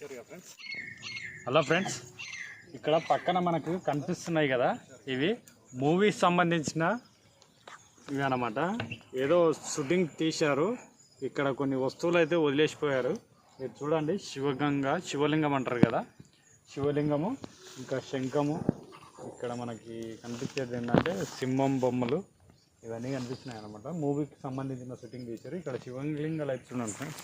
Friends hello friends ఇక్కడ పక్కన మనకు కనిపిస్తున్నాయి కదా ఇవి మూవీకి సంబంధించిన ఇవి అన్నమాట. ఏదో షూటింగ్ తీశారు ఇక్కడ కొన్ని వస్తువులు అయితే వదిలేసిపోయారు. మీరు చూడండి శివగంగ శివలింగం అంటారు కదా. శివలింగము ఇంకా శంఖము. ఇక్కడ మనకి కనిపించేది ఏంటంటే సింహం బొమ్మలు ఇవన్నీ కనిపిస్తున్నాయి అనమాట మూవీకి సంబంధించిన షూటింగ్ తీశారు. ఇక్కడ శివలింగాలు అయితే చూడండి ఫ్రెండ్స్.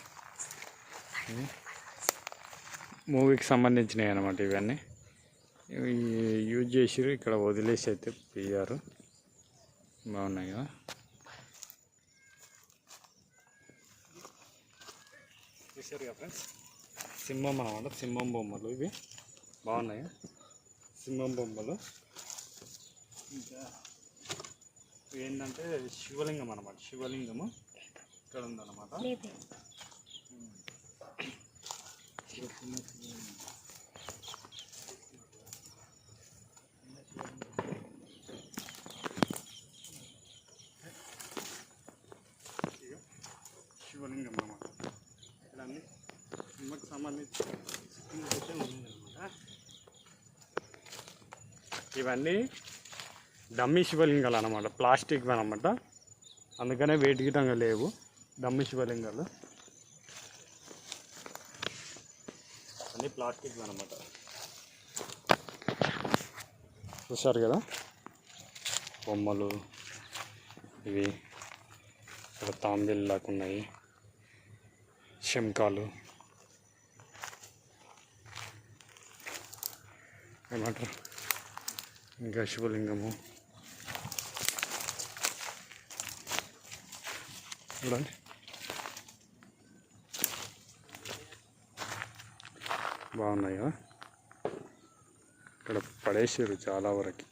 మూవీకి సంబంధించినవి అనమాట ఇవన్నీ. యూజ్ చేసిరు ఇక్కడ వదిలేసి అయితే తీయారు. బాగున్నాయి కదా? చూసారు కదా ఫ్రెండ్స్? సింహం అనమాట సింహం బొమ్మలు ఇవి. బాగున్నాయి? సింహం బొమ్మలు. ఇంకా ఏంటంటే శివలింగం అనమాట శివలింగము. ఇక్కడ ఉందన్నమాట. శివలింగం అన్నమాట ఇక్కడ అన్ని సినిమాకి సంబంధించి ఉందన్నమాట ఇవన్నీ డమ్మి శివలింగాలు అన్నమాట. ప్లాస్టిక్ అనమాట అందుకనే వెయిట్ గిటంగా లేవు. డమ్మి శివలింగాలు. అన్నీ ప్లాస్టిక్ అనమాట చూసారు కదా? బొమ్మలు ఇవి ఇక్కడ తాంబేళ్ళకు ఉన్నాయి. శంఖాలు. ఏమంటారు? ఇంకా శివలింగము. చూడండి. బాగున్నాయి? ఇక్కడ పడేసారు చాలా వరకు.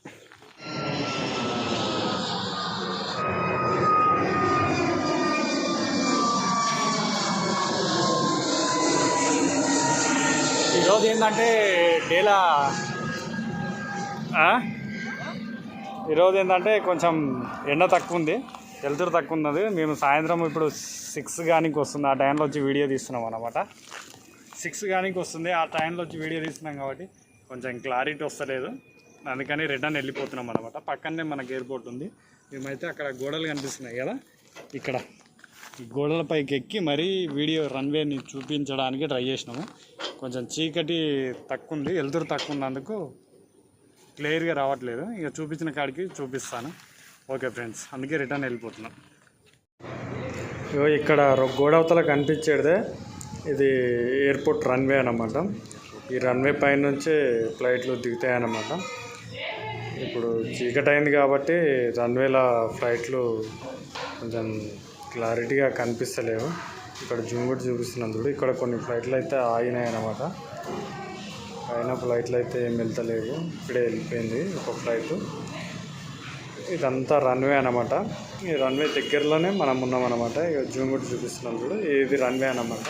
ఈరోజు ఏంటంటే డేలా? ఈరోజు ఏంటంటే కొంచెం ఎండ తక్కువ ఉంది వెలుతురు తక్కువ ఉన్నది మేము సాయంత్రం ఇప్పుడు సిక్స్ గానికి వస్తుంది ఆ టైంలో వచ్చి వీడియో తీస్తున్నాం అనమాట సిక్స్ కానీ వస్తుంది. ఆ టైంలో వచ్చి వీడియో తీస్తున్నాం కాబట్టి కొంచెం క్లారిటీ వస్తలేదు. అందుకని రిటర్న్ వెళ్ళిపోతున్నాం అనమాట పక్కనే మనకి ఎయిర్పోర్ట్ ఉంది. మేమైతే అక్కడ గోడలు కనిపిస్తున్నాయి కదా. ఇక్కడ ఈ గోడల పైకి ఎక్కి మరీ వీడియో రన్వేని చూపించడానికి ట్రై చేసినాము. కొంచెం చీకటి తక్కువ ఉంది వెలుతురు తక్కువ ఉన్నందుకు క్లియర్గా రావట్లేదు. ఇక చూపించిన కాడికి చూపిస్తాను. ఓకే ఫ్రెండ్స్ అందుకే రిటర్న్ వెళ్ళిపోతున్నాం. ఇగో ఇక్కడ గోడవతల కనిపించేదే ఇది ఎయిర్పోర్ట్ రన్వే అన్నమాట. ఈ రన్వే పైన నుంచే ఫ్లైట్లు దిగుతాయి అన్నమాట ఇప్పుడు చీకటి అయింది కాబట్టి రన్వేల ఫ్లైట్లు కొంచెం క్లారిటీగా కనిపిస్తలేవు. ఇక్కడ జూమ్ కూడా చూడు. ఇక్కడ కొన్ని ఫ్లైట్లు అయితే ఆగినాయి అన్నమాట పైన ఫ్లైట్లు అయితే ఏం వెళ్తలేవు. ఇప్పుడే వెళ్ళిపోయింది ఒక ఫ్లైట్. ఇదంతా రన్వే అనమాట ఈ రన్వే దగ్గరలోనే మనం ఉన్నాం అనమాట ఇక జూమ్ కూడా చూపిస్తున్నాం చూడు. ఇది రన్వే అనమాట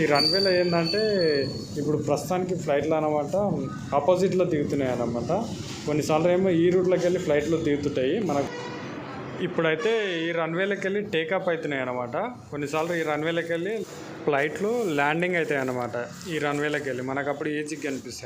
ఈ రన్వేలో ఏంటంటే ఇప్పుడు ప్రస్తుతానికి ఫ్లైట్లు అనమాట ఆపోజిట్లో దిగుతున్నాయి అనమాట కొన్నిసార్లు ఏమో ఈ రూట్లోకి వెళ్ళి ఫ్లైట్లు దిగుతుంటాయి. మనకు ఇప్పుడైతే ఈ రన్వేలోకి వెళ్ళి టేకప్ అవుతున్నాయి అనమాట కొన్నిసార్లు ఈ రన్వేలోకి వెళ్ళి ఫ్లైట్లు ల్యాండింగ్ అవుతాయి అనమాట ఈ రన్వేలోకి వెళ్ళి. మనకు అప్పుడు ఈజీగా కనిపిస్తాయి